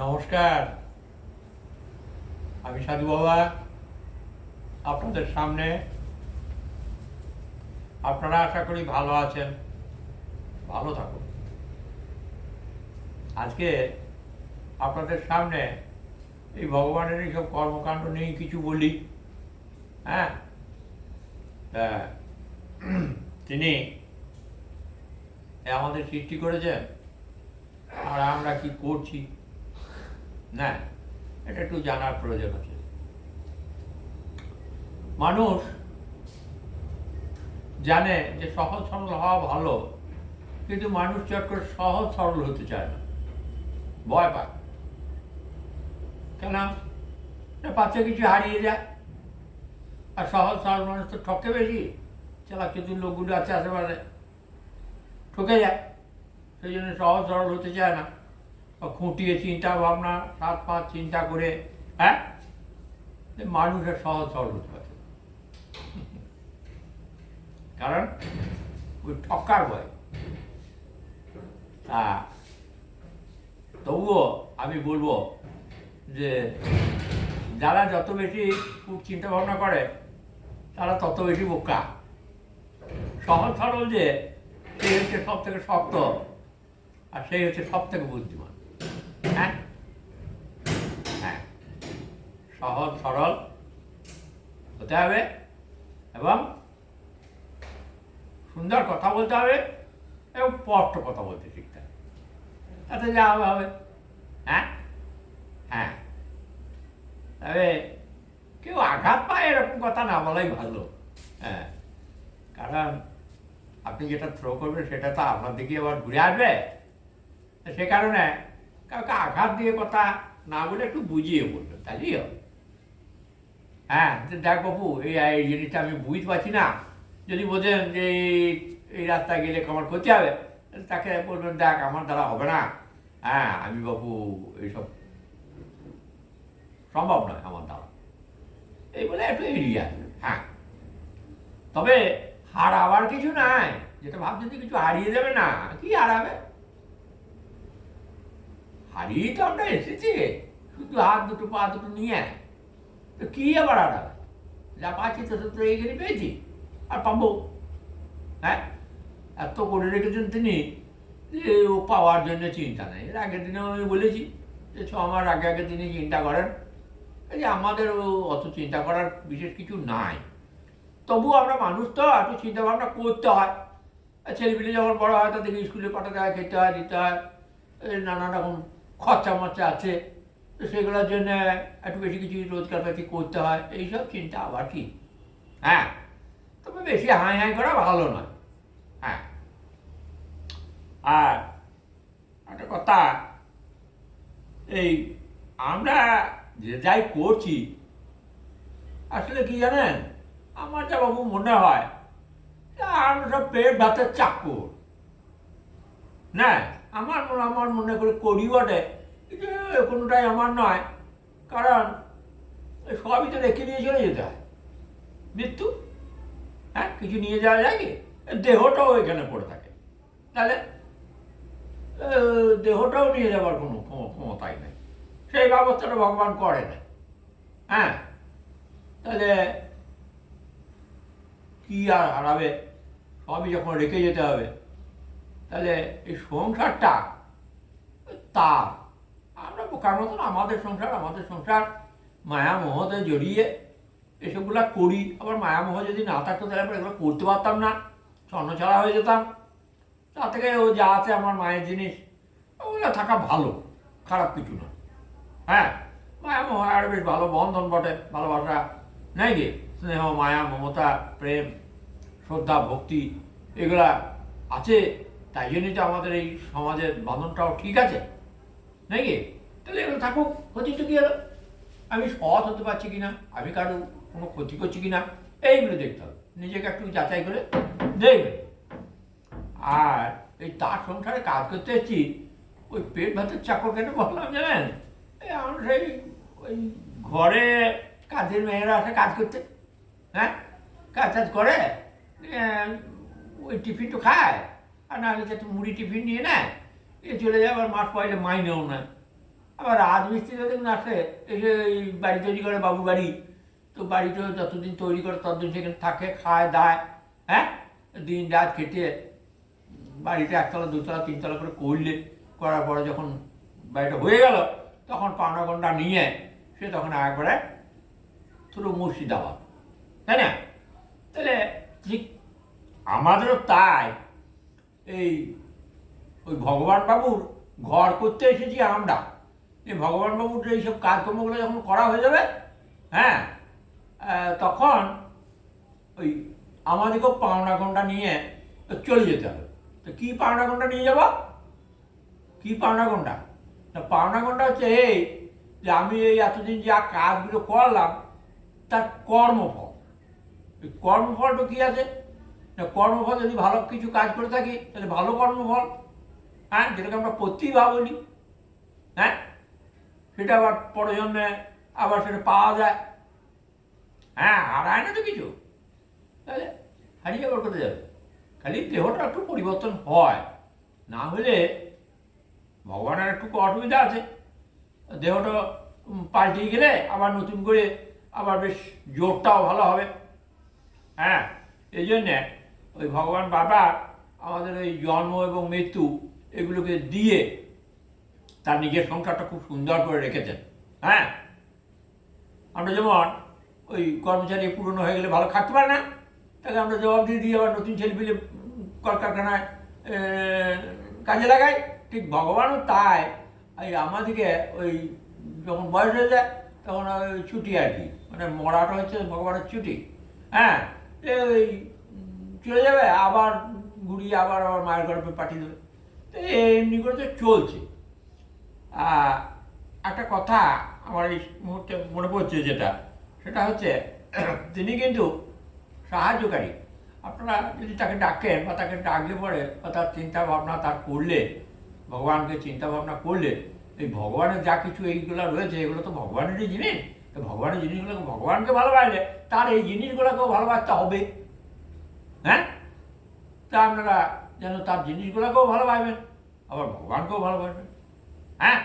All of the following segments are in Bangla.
নমস্কার। আমি সাধু বাবা, আপনাদের সামনে। আপনারা আশা করি ভালো আছেন, ভালো থাকুন। আজকে আপনাদের সামনে এই ভগবানের এইসব কর্মকাণ্ড নিয়ে কিছু বলি। হ্যাঁ? তিনি আমাদের সৃষ্টি করেছেন, আর আমরা কি করছি? না এটা একটু জানার প্রয়োজন আছে। মানুষ জানে যে সহজ সরল হওয়া ভালো, কিন্তু মানুষ চট করে সহজ সরল হতে চায় না। ভয় পায়। কেন? বাচ্চা কিছু হারিয়ে যায়। আর সহজ সরল মানুষ তো ঠকে বেশি। চালাক চতুর লোকগুলো আছে আশেপাশে। ঠকে যায়। সেই জন্য সহজ সরল হতে চায় না। খুঁটিয়ে চিন্তা ভাবনা সাত পাঁচ চিন্তা করে হ্যাঁ? মানুষের সহজ সরল পারে কারণ ওই ঠক্কার ভয়। তা তবুও আমি বলব যে যারা যত বেশি খুব চিন্তা ভাবনা করে, তারা তত বেশি বোকা। সহজ সরল যে, সে হচ্ছে সব থেকে শক্ত আর সেই হচ্ছে সব থেকে বুদ্ধিমান। সহজ, সরল। হতে হবে এবং সুন্দর কথা বলতে হবে এবং স্পষ্ট কথা বলতে শিখতে হবে। তাতে যা হবে হবে। হ্যাঁ? হ্যাঁ। তবে কেউ আঘাত পায় এরকম কথা না বলাই ভালো। হ্যাঁ। কারণ আপনি যেটা থ্রো করবেন সেটা তো আপনার দিকে আবার ঘুরে আসবে। সে কারণে কাউকে আঘাত দিয়ে কথা না বলে একটু বুঝিয়ে বলবেন তাহলেই হবে হ্যাঁ দেখ বাবু এই এই জিনিসটা আমি বুঝতে পারছি না। যদি বোঝেন যে এই- রাস্তায় গেলে আমার ক্ষতি হবে তাকে বলবেন দেখ, আমার দ্বারা হবে না। হ্যাঁ আমি বাবু এইসব সম্ভব নয় আমার দ্বারা। এই বলে একটু এড়িয়ে আসবে হ্যাঁ। তবে হারাবার কিছু নাই, যেটা ভাবছেন যে কিছু হারিয়ে যাবে না, কি হারাবে? হারিয়ে তো আমরা এসেছি। শুধু হাত দুটো, পা দুটো নিয়ে তো কি আবার হারাবে যা পাচ্ছি তো তো এইখানে পেয়েছি। আর পাবো। হ্যাঁ? এত করে রেখেছেন তিনি যে ও পাওয়ার জন্য চিন্তা নেই। এর আগের দিনেও আমি বলেছি যে ছ মাস আগে আগে তিনি চিন্তা করেন। যে আমাদের অত চিন্তা করার বিশেষ কিছু নাই। তবু আমরা মানুষ তো একটু চিন্তা ভাবনা করতে হয়। ছেলেপিলে যখন বড় হয়, তাদেরকে স্কুলে পাঠাতে হয়, খেতে হয়, দিতে হয়। নানা রকম খরচা মরচা আছে, তো সেগুলোর জন্য একটু বেশি কিছু রোজগার পাতি করতে হয়, এইসব চিন্তা আবার কি? হ্যাঁ তবে বেশি হাই হাই করা ভালো নয়। হ্যাঁ। আর একটা কথা, এই আমরা যে যাই করছি, আসলে কি জানেন, আমার যা বাবু মনে হয় আমরা সব পেট ভাতের চাকর। না? আমার আমার মনে করে করি বটে। কোনোটাই আমার নয়। কারণ সবই তো রেখে নিয়ে চলে যেতে হয়। মৃত্যু? হ্যাঁ কিছু নিয়ে যাওয়া যায় কি? দেহটাও এখানে পড়ে থাকে। তাহলে দেহটাও নিয়ে যাওয়ার কোনো ক্ষম- ক্ষমতাই নেই। সেই ব্যবস্থাটা ভগবান করে না হ্যাঁ? তাহলে, কি আর হারাবে? সবই যখন রেখে যেতে হবে। তাহলে এই সংসারটা তার আমরা বোকার মতন আমাদের সংসার আমাদের সংসার মায়া মোহতে জড়িয়ে এসবগুলা করি। আবার মায়া মোহ যদি না থাকতো তাহলে আমরা এগুলো করতে পারতাম না ছন্নছাড়া হয়ে যেতাম। তা থেকে ও যা আছে আমার মায়ের জিনিস, ওগুলো থাকা ভালো, খারাপ কিছু না। হ্যাঁ মায়া মোহ আর বেশ ভালো বন্ধন বটে, ভালোবাসা। নাই কি? স্নেহ, মায়া, মমতা, প্রেম, শ্রদ্ধা, ভক্তি, এগুলা আছে। তাই জন্যই তো আমাদের এই সমাজের বাঁধনটাও ঠিক আছে নাকি তাহলে এগুলো থাকুক, ক্ষতি কি হলো? আমি সৎ হতে পারছি কি না আমি কারও কোনো ক্ষতি করছি কি না এইগুলো দেখতে হবে। নিজেকে একটু যাচাই করে দেখবে। আর এই তার সংসারে কাজ করতে এসেছি, ওই পেট ভাতের চাকর কেন বললাম জানেন? এই আমার সেই ওই ঘরে কাজের মেয়েরা আসে কাজ করতে হ্যাঁ? কাজ টাজ করে ওই টিফিন তো খায়। আর না নাহলে একটু মুড়ি টিফিন নিয়ে নেয় এ চলে যায়, আবার মাঠ পয়লে মাইনেও নেয়। আবার রাজমিস্ত্রিরা দেখুন আসে এসে এই বাড়ি তৈরি করে বাবু বাড়ি, তো বাড়িটা যতদিন তৈরি করে ততদিন সেখানে থাকে, খায়, দায় হ্যাঁ? দিন রাত খেটে বাড়িটা একতলা, দুতলা, তিনতলা করে করলে, করার পরে যখন বাড়িটা হয়ে গেল, তখন পাওনা গন্ডা নিয়ে সে তখন একবারে থ্রু মুর্শিদাবাদ, তাই না? তাহলে ঠিক আমাদেরও তাই। এই ওই ভগবান বাবুর ঘর করতে এসেছি আমরা। এই ভগবান বাবুর এইসব কাজকর্মগুলো যখন করা হয়ে যাবে হ্যাঁ তখন ওই আমাদেরকেও পাওনা ঘণ্টা নিয়ে চলে যেতে হবে। তো কী পাওনা ঘণ্টা নিয়ে যাব? কী পাওনা ঘণ্টা তা পাওনা ঘণ্টা হচ্ছে এই যে আমি এই এতদিন যা কাজগুলো করলাম, তার কর্মফল। কর্মফলটা কী আছে? কর্মফল যদি ভালো কিছু কাজ করে থাকি, তাহলে ভালো কর্মফল। হ্যাঁ যেটাকে আমরা প্রতিভা বলি। হ্যাঁ সেটা আবার পরজন্মে আবার সেটা পাওয়া যায়। হ্যাঁ হারায় না তো কিছু। তাহলে হারিয়ে আবার কোথায় যাবে? খালি দেহটা একটু পরিবর্তন হয়। না হলে ভগবানের একটু অসুবিধা আছে। দেহটা পাল্টিয়ে গেলে আবার নতুন করে আবার বেশ জোরটাও ভালো হবে। হ্যাঁ এই জন্যে ওই ভগবান বাবা আমাদের ওই জন্ম এবং মৃত্যু এগুলোকে দিয়ে তার নিজের সংসারটা খুব সুন্দর করে রেখেছেন হ্যাঁ? আমরা যেমন ওই কর্মচারী পুরনো হয়ে গেলে ভালো খাটতে পারে না তাকে আমরা জবাব দিয়ে দিই আবার নতুন ছেলে পেলে কলকারখানায় কাজে লাগাই। ঠিক ভগবানও তাই। এই আমাদেরকে ওই যখন বয়স হয়ে যায় তখন ওই ছুটি আর কি মানে মরাটা হচ্ছে ভগবানের ছুটি হ্যাঁ? এ ওই উম, চলে যাবে, আবার ঘুরিয়ে আবার আবার মায়ের গর্ভে পাঠিয়ে দেবে। তো এমনি করে তো চলছে। একটা কথা আমার এই মুহূর্তে মনে পড়ছে যেটা, সেটা হচ্ছে, তিনি কিন্তু সাহায্যকারী। আপনারা যদি তাকে ডাকেন বা তাকে ডাকলে পরে বা তার চিন্তা ভাবনা তার করলে, ভগবানকে চিন্তা ভাবনা করলে, এই ভগবানের যা কিছু এইগুলো রয়েছে, এগুলো তো ভগবানেরই জিনিস। তো ভগবানের জিনিসগুলোকে ভগবানকে ভালোবাসলে তার এই জিনিসগুলোকেও ভালোবাসতে হবে। হ্যাঁ? তা আপনারা যেন তার জিনিসগুলোকেও ভালোবাসবেন আবার ভগবানকেও ভালোবাসবেন হ্যাঁ?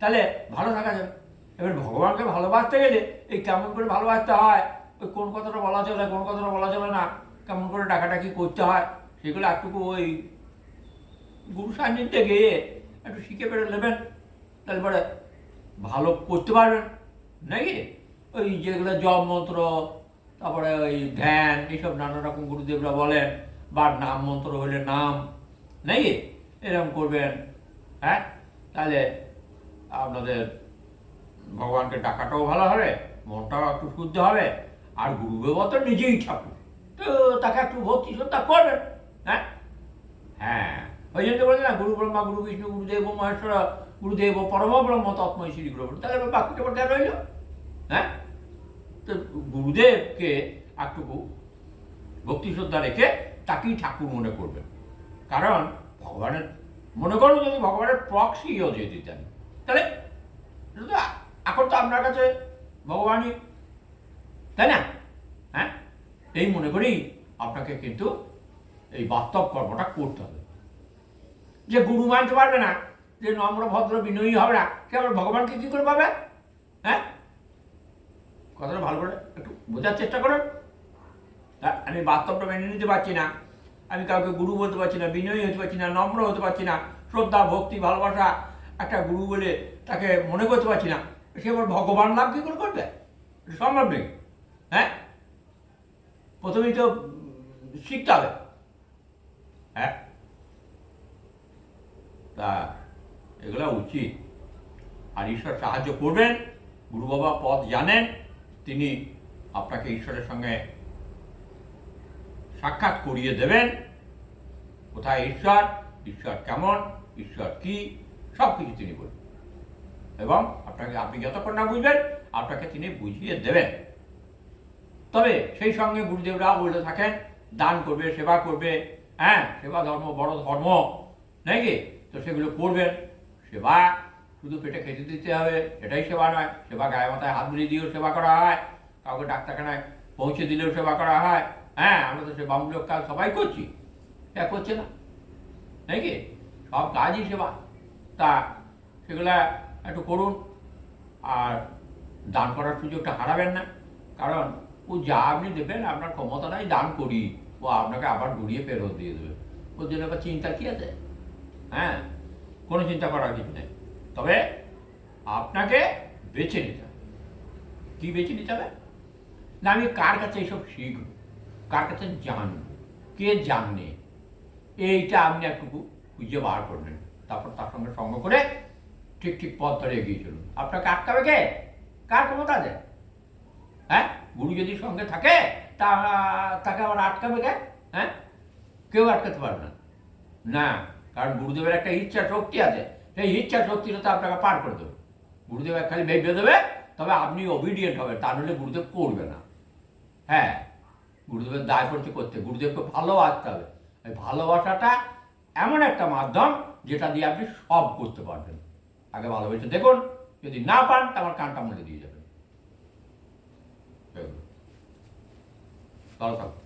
তাহলে ভালো থাকা যাবে। এবার ভগবানকে ভালোবাসতে গেলে এই কেমন করে ভালোবাসতে হয়? ওই কোন কথাটা বলা চলে, কোন কথাটা বলা চলে না? কেমন করে ডাকাডাকি করতে হয়? সেগুলো একটুকু ওই গুরু সান্নিধ্যে গিয়ে একটু শিখে পেরে নেবেন। তাহলে পরে ভালো করতে পারবেন। নাকি? ওই যেগুলো জপ মন্ত্র তারপরে ওই ধ্যান এইসব নানা রকম গুরুদেবরা বলেন বা নাম মন্ত্র হলে নাম নাকি? এরকম করবেন হ্যাঁ? তাহলে আপনাদের ভগবানকে ডাকাটাও ভালো হবে মনটাও একটু শুদ্ধ হবে আর গুরু বাবা তো নিজেই ঠাকুর। তো তাকে একটু ভক্তি শ্রদ্ধা করবেন হ্যাঁ? হ্যাঁ। ওই জন্য বলে না গুরু ব্রহ্মা গুরু বিষ্ণু গুরুদেব মহেশ্বর গুরুদেব পরম ব্রহ্ম তৎময় শ্রী গুরু তাহলে বলতে রইল হ্যাঁ? তো গুরুদেবকে একটুকু ভক্তি শ্রদ্ধা রেখে তাকেই ঠাকুর মনে করবেন। কারণ ভগবানের, মনে করুন যদি ভগবানের প্রক্সিও দিয়ে দিতেন, তাহলে এখন তো আপনার কাছে ভগবানই, তাই না? হ্যাঁ? এই মনে করেই আপনাকে কিন্তু এই বাস্তব কর্মটা করতে হবে। যে গুরু মানতে পারবে না, যে নম্র ভদ্র বিনয়ী হবে না আবার ভগবানকে কি করে পাবে? হ্যাঁ? কথাটা ভালো করে একটু বোঝার চেষ্টা করুন আমি বাস্তবটা মেনে নিতে পারছি না। আমি কাউকে গুরু বলতে পারছি না, বিনয়ী হতে পারছি না, নম্র হতে পারছি না। শ্রদ্ধা, ভক্তি, ভালোবাসা একটা গুরু বলে তাকে মনে করতে পারছি না। সে আবার ভগবান লাভ কী করে করবে? সম্ভব নেই হ্যাঁ? প্রথমেই তো শিখতে হবে। হ্যাঁ? তা এগুলো উচিত। আর ঈশ্বর সাহায্য করবেন, গুরু বাবা পথ জানেন। তিনি আপনাকে ঈশ্বরের সঙ্গে সাক্ষাৎ করিয়ে দেবেন। কোথায় ঈশ্বর? ঈশ্বর কেমন? ঈশ্বর কি? সব কিছু তিনি বলবেন। এবং আপনাকে আপনি যতক্ষণ না বুঝবেন, আপনাকে তিনি বুঝিয়ে দেবেন। তবে সেই সঙ্গে গুরুদেবরা বলতে থাকেন, দান করবে, সেবা করবে। হ্যাঁ সেবা ধর্ম বড় ধর্ম, নাকি? তো সেগুলো করবেন। সেবা শুধু পেটে খেতে দিতে হবে এটাই সেবা নয়। সেবা গায়ে মাথায় হাত বুলিয়ে দিয়েও সেবা করা হয়। কাউকে ডাক্তারখানায় পৌঁছে দিলেও সেবা করা হয়। হ্যাঁ আমরা তো সেবামূলক কাজ সবাই করছি। হ্যাঁ করছে না। নাকি সব কাজই সেবা। তা সেগুলা একটু করুন। আর দান করার সুযোগটা হারাবেন না। কারণ ও যা আপনি দেবেন, আপনার ক্ষমতাটাই দান করি। ও আপনাকে আবার ঘুরিয়ে ফেরত দিয়ে দেবে। ওর জন্য আবার চিন্তা কী আছে? হ্যাঁ কোনো চিন্তা করার কিছু নেই। তবে আপনাকে বেছে নিতে হবে। কী বেছে নিতে হবে? না, আমি কার কাছে এইসব শিখব? কার কাছে জানব? কে জানে? এইটা আপনি একটু খুঁজে বার করবেন তারপর তার সঙ্গে সঙ্গ করে ঠিক ঠিক পথ ধরে এগিয়ে চলুন। আপনাকে আটকাবে কে? কার ক্ষমতা আছে? হ্যাঁ? গুরু যদি সঙ্গে থাকে, তা, তাকে আবার আটকাবে কে? হ্যাঁ? কেউ আটকাতে পারবে না। না, কারণ গুরুদেবের একটা ইচ্ছা, শক্তি আছে। সেই ইচ্ছা শক্তিটা তো আপনাকে পার করে দেবে। গুরুদেব খালি ভেবে দেবে, তবে আপনি অবিডিয়েন্ট হবে তা নাহলে গুরুদেব করবে না। হ্যাঁ গুরুদেবের দায় পড়ছে করতে, গুরুদেবকে ভালোবাসতে হবে। এই ভালোবাসাটা এমন একটা মাধ্যম যেটা দিয়ে আপনি সব করতে পারবেন। আগে ভালোবেসে দেখুন, যদি না পান আমার কানটা মরে দিয়ে যাবেন। ভালো থাকুন।